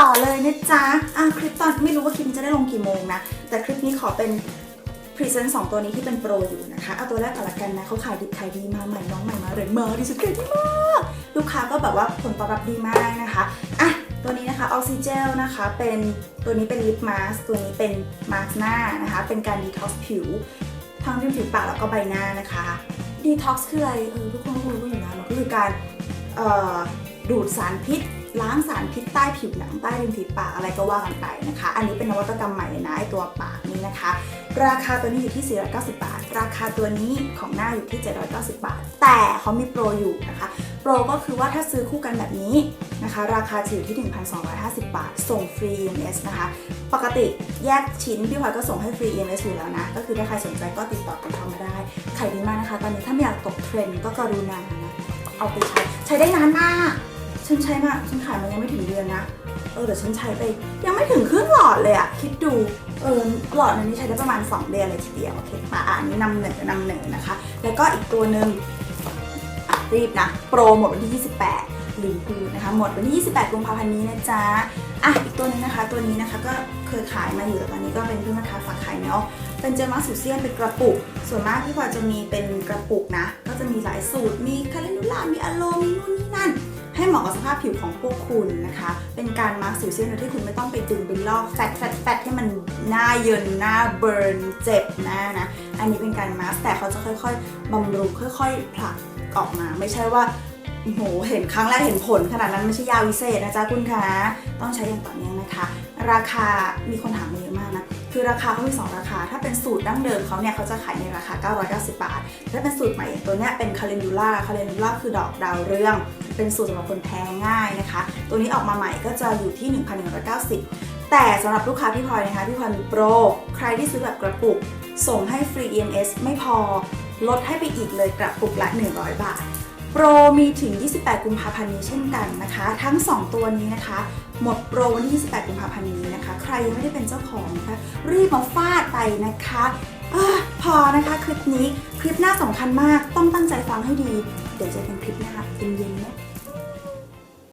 ต่อเลยนะจ๊ะอะคลิปตอนไม่รู้ว่าคลิปนี้จะได้ลงกี่โมงนะ แต่คลิปนี้ขอเป็นพรีเซนต์สองตัวนี้ที่เป็นโปรอยู่นะคะ เอาตัวแรกก่อนละกันนะเขาขายดิบขายดีมาใหม่น้องใหม่มาเลยมาดิสุดเก่งมากลูกค้าก็แบบว่าผลตอบรับดีมากนะคะอะตัวนี้นะคะออกซิเจลนะคะเป็นตัวนี้เป็นลิปมาสตัวนี้เป็นมาสหน้านะคะ เป็นการดีท็อกซ์ผิวทั้งริมฝีปากแล้วก็ใบหน้านะคะดีท็อกซ์คืออะไรเออทุกคนก็รู้อยู่แล้วมันก็คือการดูดสารพิษ ล้างสารพิษใต้ผิวหนังใต้ริมฝีปากอะไรก็ว่ากันไปนะคะ อันนี้เป็นนวัตกรรมใหม่เลยนะไอตัวปากนี้นะคะ ราคาตัวนี้อยู่ที่ 490 บาท ราคาตัวนี้ของหน้าอยู่ที่ 790 บาท แต่เขามีโปรอยู่นะคะ โปรก็คือว่าถ้าซื้อคู่กันแบบนี้นะคะ ราคาจะอยู่ที่ 1,250 บาท ส่งฟรี EMS นะคะ ปกติแยกชิ้นพี่พลอยก็ส่งให้ฟรี EMS อยู่แล้วนะ ก็คือถ้าใครสนใจก็ติดต่อกันเข้ามาได้ขายดีมากนะคะ ตอนนี้ถ้าไม่อยากตกเทรนด์ก็กรุณานะเอาไปใช้ ใช้ได้นานมาก ฉันใช้มาฉันขายมายังไม่ถึงเดือนนะ เออแต่ฉันใช้ไปยังไม่ถึงครึ่งหลอดเลยอะคิดดู เออหลอดนึงนี่ใช้ได้ประมาณ 2 เดือนเลยทีเดียว โอเคมาอ่านนี้นำเหนือนำเหนือนะคะ แล้วก็อีกตัวหนึ่งอะรีบนะ โปรหมดวันที่ 28ลืมพูนะคะ หมดวันที่ 28กุมภาพันธ์นี้นะจ๊ะ อะ อีกตัวนึงนะคะ ตัวนี้นะคะก็เคยขายมาอยู่แต่ตอนนี้ก็เป็นเพื่อนมาค้าฝากขายเนาะ เป็นเจลมาสก์สูเซียนเป็นกระปุก ส่วนมากพี่พลอยจะมีเป็นกระปุกนะ ก็จะมีหลายสูตร มีคาเลนูล่ามีอะโลมีนู่นนี่นั่น เหมาะกับสภาพผิวของพวกคุณนะคะ เป็นการมาสก์สิวเซียนโดยที่คุณไม่ต้องไปดึงไปลอกแฟตแฟตแฟตให้มันหน้าเยินหน้าเบิร์นเจ็บหน้านะ อันนี้เป็นการมาสก์แต่เขาจะค่อยๆบำรุงค่อยๆผลักออกมา ไม่ใช่ว่าโอ้โหเห็นครั้งแรกเห็นผลขนาดนั้นไม่ใช่ยาวิเศษนะจ๊ะคุณคะต้องใช้อย่างต่อเนื่องนะคะ ราคามีคนถามมาเยอะมากนะ คือราคาเขามี 2 ราคา ถ้าเป็นสูตรดั้งเดิมเขาเนี่ยเขาจะขายในราคา 990 บาท ถ้าเป็นสูตรใหม่อย่างตัวเนี้ยเป็นคาเลนดูล่าคาเลนดูล่าคือดอกดาวเรือง เป็นสูตรสำหรับคนแพ้ง่ายนะคะ ตัวนี้ออกมาใหม่ก็จะอยู่ที่ 1,190 แต่สำหรับลูกค้าพี่พลอยนะคะพี่พลอยมีโปร ใครที่ซื้อแบบกระปุก ส่งให้ฟรี EMS ไม่พอ ลดให้ไปอีกเลยกระปุกละ 100 บาท โปรมีถึง 28 กุมภาพันธ์นี้เช่นกันนะคะ ทั้ง 2 ตัวนี้นะคะ หมดโปรวันที่28 กุมภาพันธ์นี้นะคะ ใครยังไม่ได้เป็นเจ้าของนะคะรีบมาฟาดไปนะคะอพอนะคะคลิปนี้คลิปหน้าสำคัญมากต้องตั้งใจฟังให้ดี เดี๋ยวเจอกันคลิปหน้าเย็นๆนะ